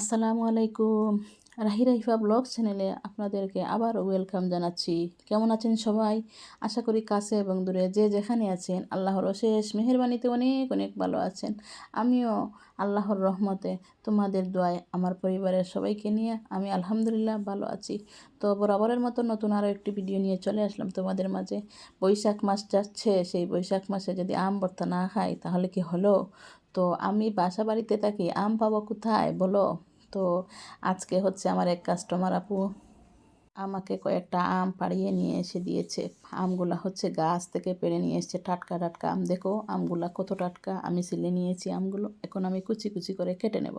আসসালামু আলাইকুম। রাহি রাহিফা ব্লগ চ্যানেলে আপনাদেরকে আবার ওয়েলকাম জানাচ্ছি। কেমন আছেন সবাই? আশা করি কাছে এবং দূরে যে যেখানে আছেন, আল্লাহর অশেষ মেহরবানিতে অনেক অনেক ভালো আছেন। আমিও আল্লাহর রহমতে তোমাদের দোয়ায়, আমার পরিবারের সবাইকে নিয়ে আমি আলহামদুলিল্লাহ ভালো আছি। তো বরাবরের মতো নতুন আরও একটি ভিডিও নিয়ে চলে আসলাম তোমাদের মাঝে। বৈশাখ মাস যাচ্ছে, সেই বৈশাখ মাসে যদি আম ভর্তা না খাই তাহলে কি হলো? তো আমি বাসা বাড়িতে থাকি, আম পাবো কোথায় বলো? তো আজকে হচ্ছে আমার এক কাস্টমার আপু আমাকে কয়েকটা আম পাড়িয়ে নিয়ে এসে দিয়েছে। আমগুলা হচ্ছে গাছ থেকে পেড়ে নিয়ে এসছে, টাটকা টাটকা আম। দেখো, আমগুলা কত টাটকা। আমি সিলে নিয়েছি আমগুলো, এখন আমি কুচি কুচি করে কেটে নেব।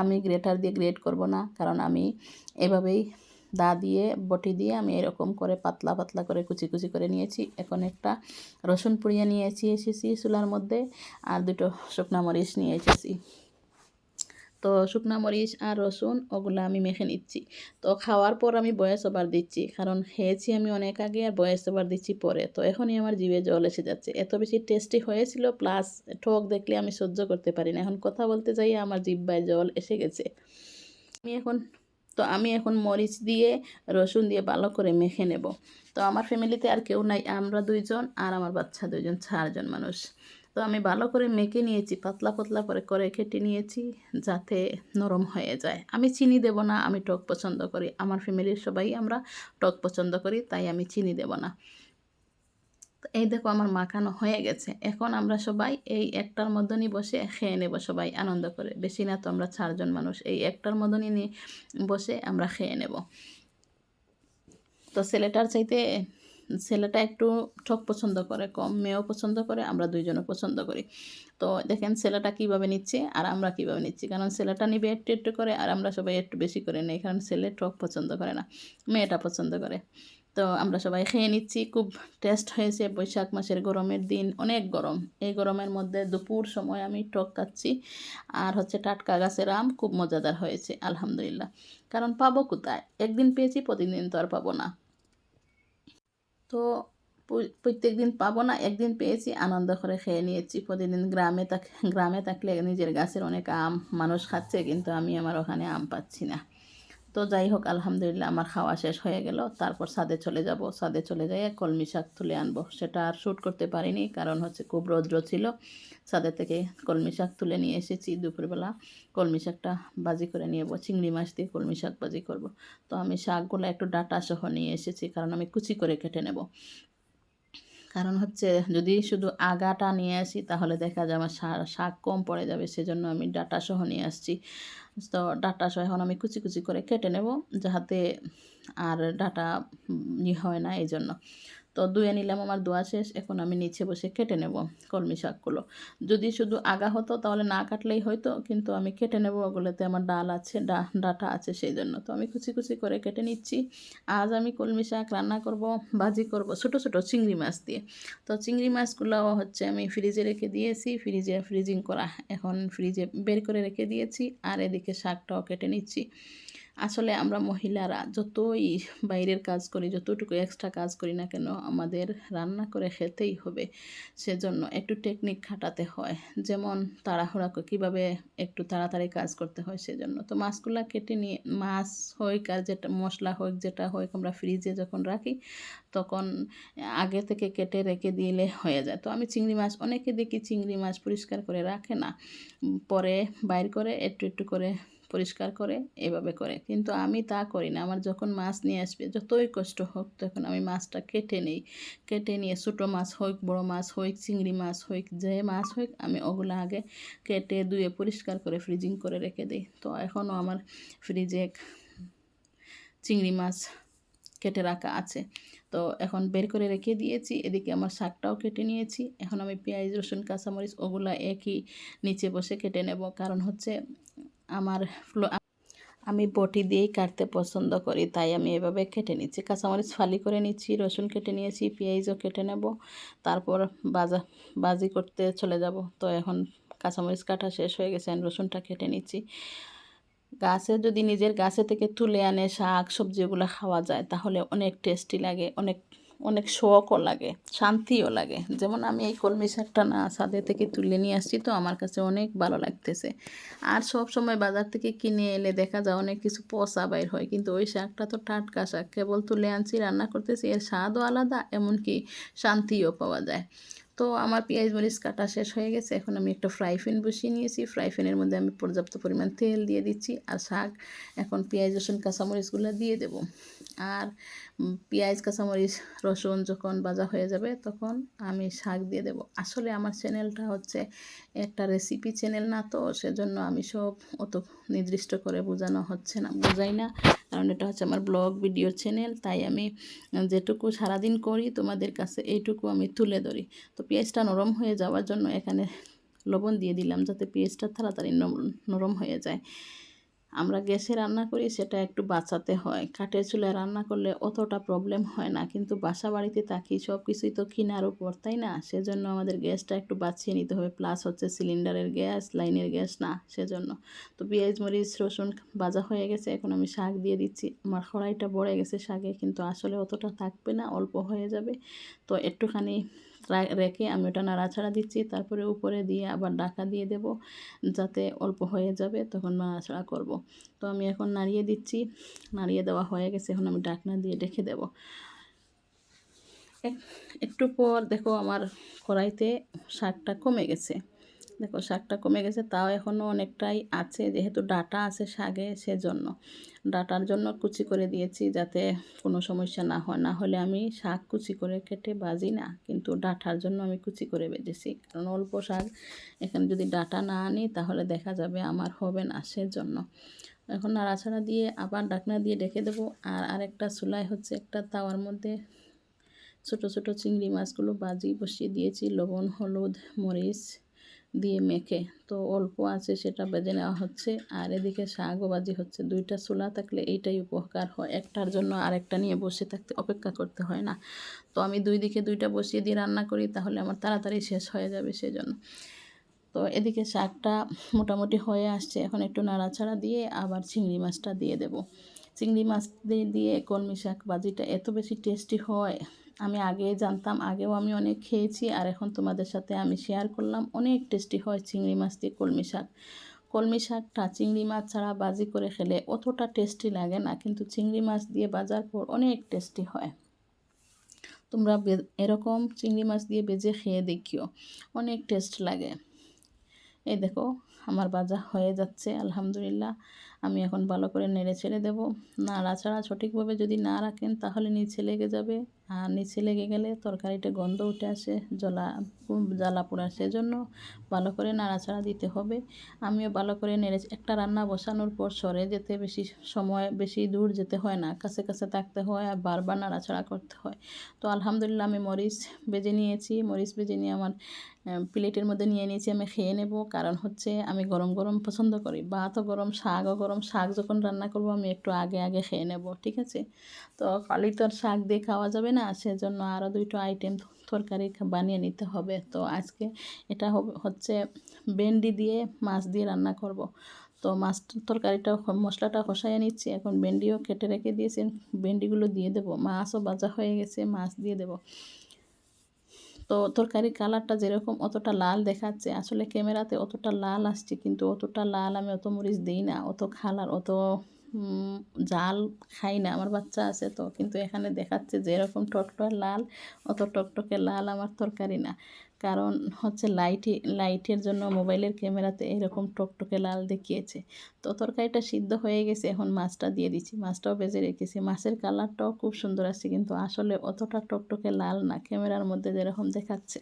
আমি গ্রেটার দিয়ে গ্রেট করব না, কারণ আমি এভাবেই দা দিয়ে, বটি দিয়ে আমি এরকম করে পাতলা পাতলা করে কুচি কুচি করে নিয়েছি। এখন একটা রসুন পুড়িয়ে নিয়েছি এসেছি চুলার মধ্যে, আর দুটো শুকনা মরিচ নিয়ে এসেছি। তো শুকনো মরিচ আর রসুন ওগুলো আমি মেখে নিচ্ছি। তো খাওয়ার পর আমি বয়স ওভার দিচ্ছি, কারণ খেয়েছি আমি অনেক আগে আর বয়স ওভার দিচ্ছি পরে। তো এখনই আমার জিভে জল এসে যাচ্ছে। এত বেশি টেস্টি হয়েছিল প্লাস ঠোক দেখলে আমি সহ্য করতে পারি না। এখন কথা বলতে যাই, আমার জিব্বায় জল এসে গেছে। আমি এখন, তো আমি এখন মরিচ দিয়ে, রসুন দিয়ে ভালো করে মেখে নেব। তো আমার ফ্যামিলিতে আর কেউ নাই, আমরা দুইজন আর আমার বাচ্চা দুইজন, চারজন মানুষ। তো আমি ভালো করে মেখে নিয়েছি, পাতলা পাতলা করে করে কেটে নিয়েছি যাতে নরম হয়ে যায়। আমি চিনি দেব না, আমি টক পছন্দ করি। আমার ফ্যামিলির সবাই আমরা টক পছন্দ করি, তাই আমি চিনি দেব না। এই দেখো আমার মাখানো হয়ে গেছে। এখন আমরা সবাই এই একটার মধ্যনই বসে খেয়ে নেব সবাই আনন্দ করে। বেশি না তো আমরা চারজন মানুষ, এই একটার মধ্যনই নিয়ে বসে আমরা খেয়ে নেব। তো ছেলেটার চাইতে ছেলেটা একটু ঠক পছন্দ করে, কম মেয়েও পছন্দ করে, আমরা দুইজনও পছন্দ করি। তো দেখেন ছেলেটা কীভাবে নিচ্ছে আর আমরা কীভাবে নিচ্ছি। কারণ ছেলেটা নিবে একটু একটু করে আর আমরা সবাই একটু বেশি করে নেই, কারণ ছেলে টক পছন্দ করে না, মেয়েটা পছন্দ করে। তো আমরা সবাই খেয়ে নিচ্ছি, খুব টেস্ট হয়েছে বৈশাখ মাসের গরমের দিন, অনেক গরম। এই গরমের মধ্যে দুপুর সময় আমি টক খাচ্ছি আর হচ্ছে টাটকা গাছের আম খুব মজাদার হয়েছে, আলহামদুলিল্লাহ। কারণ পাবো কোথায়? একদিন পেয়েছি, প্রতিদিন তো আর পাবো না। তো প্রত্যেক দিন পাবো না। একদিন পেয়েছি, আনন্দ করে খেয়ে নিয়েছি। প্রতিদিন গ্রামে থাক, গ্রামে থাকলে নিজের গাছের অনেক আম মানুষ খাচ্ছে, কিন্তু আমি আমার ওখানে আম পাচ্ছি না। তো যাই হোক, আলহামদুলিল্লাহ আমার খাওয়া শেষ হয়ে গেল। তারপর ছাদে চলে যাব। সাদে চলে যাই কলমি শাক তুলে আনব। সেটা আর শ্যুট করতে পারিনি, কারণ হচ্ছে খুব রৌদ্র ছিল। ছাদের থেকে কলমি শাক তুলে নিয়ে এসেছি। দুপুরবেলা কলমি শাকটা বাজি করে নিয়ে যাব চিংড়ি মাছ দিয়ে কলমি শাক বাজি করব। তো আমি শাকগুলো একটু ডাটা সহ নিয়ে এসেছি, কারণ আমি কুচি করে কেটে নেব। কারণ হচ্ছে যদি শুধু আগাটা নিয়ে আসি, তাহলে দেখা যায় আমার শাক কম পড়ে যাবে। সেজন্য আমি ডাটা সহ নিয়ে আসছি। তো ডাটা সহ এখন আমি কুচি কুচি করে কেটে নেব যাহাতে আর ডাটা হয় না এই জন্য তো ধুয়ে নিলাম, আমার দোয়া শেষ। এখন আমি নিচে বসে কেটে নেব কলমি শাকগুলো। যদি শুধু আগা হতো তাহলে না কাটলেই হয়তো কিন্তু আমি কেটে নেব, ওগুলোতে আমার ডাল আছে, ডা, ডাটা আছে সেই জন্য। তো আমি কুচি কুচি করে কেটে নিচ্ছি। আজ আমি কলমি শাক রান্না করব, ভাজি করব ছোট ছোট চিংড়ি মাছ দিয়ে। তো চিংড়ি মাছগুলো হচ্ছে আমি ফ্রিজে রেখে দিয়েছি, ফ্রিজে ফ্রিজিং করা। এখন ফ্রিজে বের করে রেখে দিয়েছি, আর এদিকে শাকটাও কেটে নিচ্ছি। আসলে আমরা মহিলারা যতই বাইরের কাজ করি, যতটুকু এক্সট্রা কাজ করি না কেন, আমাদের রান্না করে খেতেই হবে। সেজন্য একটু টেকনিক খাটাতে হয়। যেমন তাড়াহুড়া কীভাবে একটু তাড়াতাড়ি কাজ করতে হয় সেজন্য। তো মাছগুলা কেটে নিয়ে, মাছ হোক আর যেটা, মশলা হোক, যেটা হোক আমরা ফ্রিজে যখন রাখি, তখন আগে থেকে কেটে রেখে দিলে হয়ে যায়। তো আমি চিংড়ি মাছ, অনেকে দেখি চিংড়ি মাছ পরিষ্কার করে রাখে না। পরে বাইর করে একটু একটু করে পরিষ্কার করে এভাবে করে। কিন্তু আমি তা করি না। আমার যখন মাছ নিয়ে আসবে, যতই কষ্ট হোক, তখন আমি মাছটা কেটে নিই। কেটে নিয়ে ছোটো মাছ হোক, বড় মাছ হোক, চিংড়ি মাছ হোক, যে মাছ হোক, আমি ওগুলো আগে কেটে ধুয়ে পরিষ্কার করে ফ্রিজিং করে রেখে দিই। তো এখনও আমার ফ্রিজে চিংড়ি মাছ কেটে রাখা আছে। তো এখন বের করে রেখে দিয়েছি। এদিকে আমার শাকটাও কেটে নিয়েছি। এখন আমি পেঁয়াজ, রসুন, কাঁচামরিচ ওগুলা একই নিচে বসে কেটে নেব। কারণ হচ্ছে আমার ফ্লো, আমি বটি দিয়েই কাটতে পছন্দ করি, তাই আমি এভাবে কেটে নিচ্ছি। কাঁচামরিচ ফালি করে নিচ্ছি, রসুন কেটে নিয়েছি, পেঁয়াজও কেটে নেব, তারপর বাজা, বাজি করতে চলে যাব। তো এখন কাঁচামরিচ কাটা শেষ হয়ে গেছে, আমি রসুনটা কেটে নিচ্ছি। গাছে যদি নিজের গাছে থেকে তুলে আনে শাক সবজিগুলো খাওয়া যায়, তাহলে অনেক টেস্টি লাগে, অনেক অনেক শখও লাগে, শান্তিও লাগে। যেমন আমি এই কলমি শাকটা না সাদে থেকে তুলে নিয়ে আসছি তো আমার কাছে অনেক ভালো লাগতেছে। আর সব সময় বাজার থেকে কিনে এলে দেখা যায় অনেক কিছু পচা বাইর হয়, কিন্তু ওই শাকটা তো টাটকা শাক। কেবল তুলে আনছি, রান্না করতেছি, এর স্বাদও আলাদা, এমনকি শান্তিও পাওয়া যায়। তো আমার পেঁয়াজ মরিচ কাটা শেষ হয়ে গেছে। এখন আমি একটা ফ্রাই প্যান বসিয়ে নিয়েছি। ফ্রাই প্যানের মধ্যে আমি পর্যাপ্ত পরিমাণ তেল দিয়ে দিচ্ছি আর শাক। এখন পেঁয়াজ, রসুন, কাঁচামরিচগুলো দিয়ে দেব। আর পেঁয়াজ, কাঁচামরিচ, রসুন যখন ভাজা হয়ে যাবে তখন আমি শাক দিয়ে দেব। আসলে আমার চ্যানেলটা হচ্ছে একটা রেসিপি চ্যানেল না তো, সেজন্য আমি সব অত নির্দিষ্ট করে বোঝানো হচ্ছে না, বোঝাই না। কারণ এটা হচ্ছে আমার ব্লগ ভিডিও চ্যানেল তাই আমি যেটুকু সারাদিন করি তোমাদের কাছে এইটুকু আমি তুলে ধরি। তো পেঁয়াজটা নরম হয়ে যাওয়ার জন্য এখানে লবণ দিয়ে দিলাম যাতে পেঁয়াজটা তাড়াতাড়ি নরম হয়ে যায়। আমরা গ্যাসে রান্না করি সেটা একটু বাঁচাতে হয়। কাঠের চুলায় রান্না করলে অতটা প্রবলেম হয় না। কিন্তু বাসা বাড়িতে থাকি সব কিছুই তো কিনার উপর, তাই না? সেজন্য আমাদের গ্যাসটা একটু বাঁচিয়ে নিতে হবে। প্লাস হচ্ছে সিলিন্ডারের গ্যাস লাইনের গ্যাস, না? সেজন্য। তো পেঁয়াজ, মরিচ, রসুন ভাজা হয়ে গেছে, এখন আমি শাক দিয়ে দিচ্ছি। আমার কড়াইটা বড়ে গেছে শাকে, কিন্তু আসলে অতটা থাকবে না, অল্প হয়ে যাবে। তো একটুখানি রেখে আমি ওটা নাড়াছাড়া দিচ্ছি। তারপরে উপরে দিয়ে আবার ডাকা দিয়ে দেব যাতে অল্প হয়ে যাবে, তখন নাড়াছাড়া করব। তো আমি এখন নাড়িয়ে দিচ্ছি। নাড়িয়ে দেওয়া হয়ে গেছে, এখন আমি ডাকনা দিয়ে রেখে দেব। একটু পর দেখো আমার কড়াইতে শাকটা কমে গেছে। দেখো, শাকটা কমে গেছে, তাও এখনও অনেকটাই আছে, যেহেতু ডাটা আছে শাকে সেজন্য। ডাটার জন্য কুচি করে দিয়েছি যাতে কোনো সমস্যা না হয়। না হলে আমি শাক কুচি করে কেটে বাজি না, কিন্তু ডাটার জন্য আমি কুচি করে বেজেছি কারণ অল্প শাক, এখানে যদি ডাটা না আনি, তাহলে দেখা যাবে আমার হবে না সেজন্য। এখন নাড়াছাড়া দিয়ে আবার ডাকনা দিয়ে ডেকে দেবো। আর আরেকটা চুলাই হচ্ছে একটা তাওয়ার মধ্যে ছোট ছোট চিংড়ি মাছগুলো বাজি বসিয়ে দিয়েছি, লবণ, হলুদ, মরিচ দিয়ে মেখে। তো অল্প আছে সেটা বেজে নেওয়া হচ্ছে। আর এদিকে শাকও বাজি হচ্ছে। দুইটা চুলা থাকলে এইটাই উপকার হয়। একটার জন্য আরেকটা নিয়ে বসে থাকতে অপেক্ষা করতে হয় না। তো আমি দুই দিকে দুইটা বসিয়ে দিয়ে রান্না করি, তাহলে আমার তাড়াতাড়ি শেষ হয়ে যাবে সেজন্য। তো এদিকে শাকটা মোটামুটি হয়ে আসছে। এখন একটু নাড়াচাড়া দিয়ে আবার চিংড়ি মাছটা দিয়ে দেব। চিংড়ি মাছ দিয়ে দিয়ে কলমি শাক বাজিটা এত বেশি টেস্টি হয় আমি আগে জানতাম, আগেও আমি অনেক খেয়েছি আর এখন তোমাদের সাথে আমি শেয়ার করলাম অনেক টেস্টি হয় চিংড়ি মাছ দিয়ে কলমি শাক। কলমি শাকটা চিংড়ি মাছ ছাড়া বাজি করে খেলে অতটা টেস্টি লাগে না, কিন্তু চিংড়ি মাছ দিয়ে বাজার পর অনেক টেস্টি হয়। তোমরা এরকম চিংড়ি মাছ দিয়ে বেজে খেয়ে দেখিও, অনেক টেস্ট লাগে। এই দেখো, আমার বাজা হয়ে যাচ্ছে, আলহামদুলিল্লাহ। আমি এখন ভালো করে নেড়ে ছেড়ে দেবো। নাড়া ছাড়া সঠিকভাবে যদি না রাখেন তাহলে নিচে লেগে যাবে। আর নিচে লেগে গেলে তরকারিটা গন্ধ উঠে আসে, জ্বলা জ্বালা পোড়া। সেজন্য ভালো করে নাড়াচাড়া দিতে হবে। আমিও ভালো করে নেড়ে একটা রান্না বসানোর পর সরে যেতে বেশি সময়, বেশি দূর যেতে হয় না। কাছে কাছে থাকতে হয় আর বারবার নাড়াচাড়া করতে হয়। তো আলহামদুলিল্লাহ আমি মরিচ বেজে নিয়েছি। মরিচ বেজে নিয়ে আমার প্লেটের মধ্যে নিয়ে নিয়েছি, আমি খেয়ে নেব। কারণ হচ্ছে আমি গরম গরম পছন্দ করি। ভাতও গরম, শাকও গরম। শাক যখন রান্না করব, আমি একটু আগে আগে খেয়ে নেব, ঠিক আছে? তো খালি তো আর শাক দিয়ে খাওয়া যাবে না, সেজন্য আরও দুটো আইটেম তরকারি বানিয়ে নিতে হবে। তো আজকে এটা হচ্ছে ভেন্ডি দিয়ে মাছ দিয়ে রান্না করব। তো মাছ তরকারিটা মশলাটা কষাইয়ে নিচ্ছি। এখন ভেন্ডিও কেটে রেখে দিয়েছি। ভেন্ডিগুলো দিয়ে দেবো। মাছও ভাজা হয়ে গেছে, মাছ দিয়ে দেবো। তো তরকারির কালারটা যেরকম অতটা লাল দেখাচ্ছে, আসলে ক্যামেরাতে অতটা লাল আসছে কিন্তু অতটা লাল আমি অত মরিচ দিই না, অত খালার অত জাল খাই না। আমার বাচ্চা আছে তো, কিন্তু এখানে দেখাচ্ছে যেরকম টকটক লাল, অত টকটকে লাল আমার তরকারি না। কারণ হচ্ছে লাইটই লাইটের জন্য মোবাইলের ক্যামেরাতে এরকম টকটকে লাল দেখিয়েছে। তো তরকারিটা সিদ্ধ হয়ে গেছে, এখন মাছটা দিয়ে দিচ্ছি। মাছটাও বেজে রেখেছি। মাছের কালারটাও খুব সুন্দর আসছে কিন্তু আসলে অতটা টকটকে লাল না। ক্যামেরার মধ্যে যেরকম দেখাচ্ছে,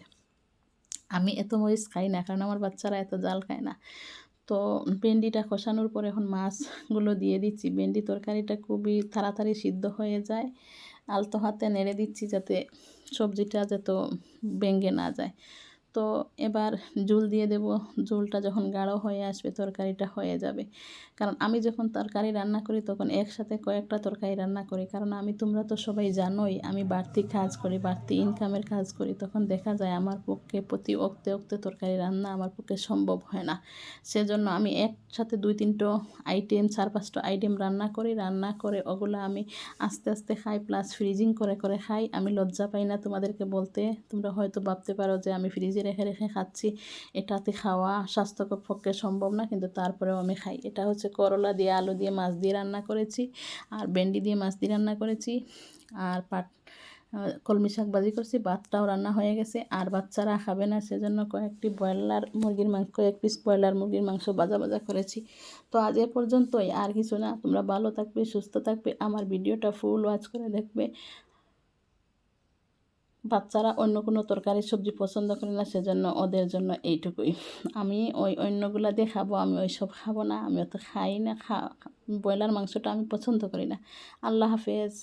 আমি এত মরিচ খাই না, কারণ আমার বাচ্চারা এত জাল খায় না। তো ভেন্ডিটা কষানোর পর এখন মাছগুলো দিয়ে দিচ্ছি। ভেন্ডি তরকারিটা খুবই তাড়াতাড়ি সিদ্ধ হয়ে যায়। আলতো হাতে নেড়ে দিচ্ছি যাতে সবজিটা যাতে ভেঙে না যায়। তো এবার ঝোল দিয়ে দেব। ঝোলটা যখন গাঢ় হয়ে আসবে, তরকারিটা হয়ে যাবে। কারণ আমি যখন তরকারি রান্না করি, তখন একসাথে কয়েকটা তরকারি রান্না করি। কারণ আমি, তোমরা তো সবাই জানোই, আমি বাড়তি কাজ করি, বাড়তি ইনকামের কাজ করি। তখন দেখা যায় আমার পক্ষে প্রতি অক্তে অক্তে তরকারি রান্না আমার পক্ষে সম্ভব হয় না। সেজন্য আমি একসাথে দুই তিনটো আইটেম চার পাঁচটা আইটেম রান্না করি। রান্না করে ওগুলো আমি আস্তে আস্তে খাই প্লাস ফ্রিজিং করে করে খাই। আমি লজ্জা পাই না তোমাদেরকে বলতে। তোমরা হয়তো ভাবতে পারো যে আমি ফ্রিজে রেখে রেখে খাচ্ছি, এটাতে খাওয়া স্বাস্থ্যকর পক্ষে সম্ভব না, কিন্তু তারপরেও আমি খাই। এটা হচ্ছে করলা দিয়ে, আলু দিয়ে মাছ দিয়ে রান্না করেছি, আর ভেন্ডি দিয়ে মাছ দিয়ে রান্না করেছি, আর পাট কলমি শাক ভাজি করছি, ভাতটাও রান্না হয়ে গেছে। আর বাচ্চারা খাবে না, সেজন্য কয়েকটি ব্রয়লার মুরগির মাংস কয়েক পিস ব্রয়লার মুরগির মাংস ভাজা ভাজা করেছি। তো আজ এ পর্যন্তই, আর কিছু না, তোমরা ভালো থাকবে, সুস্থ থাকবে, আমার ভিডিওটা ফুল ওয়াচ করে দেখবে। বাচ্চারা অন্য কোনো তরকারি সবজি পছন্দ করে না, সেজন্য ওদের জন্য এইটুকুই। আমি ওই অন্যগুলা দিয়ে খাব, আমি ওই সব খাব না, আমি অত খাই না খা, ব্রয়লার মাংসটা আমি পছন্দ করি না। আল্লাহ হাফেজ।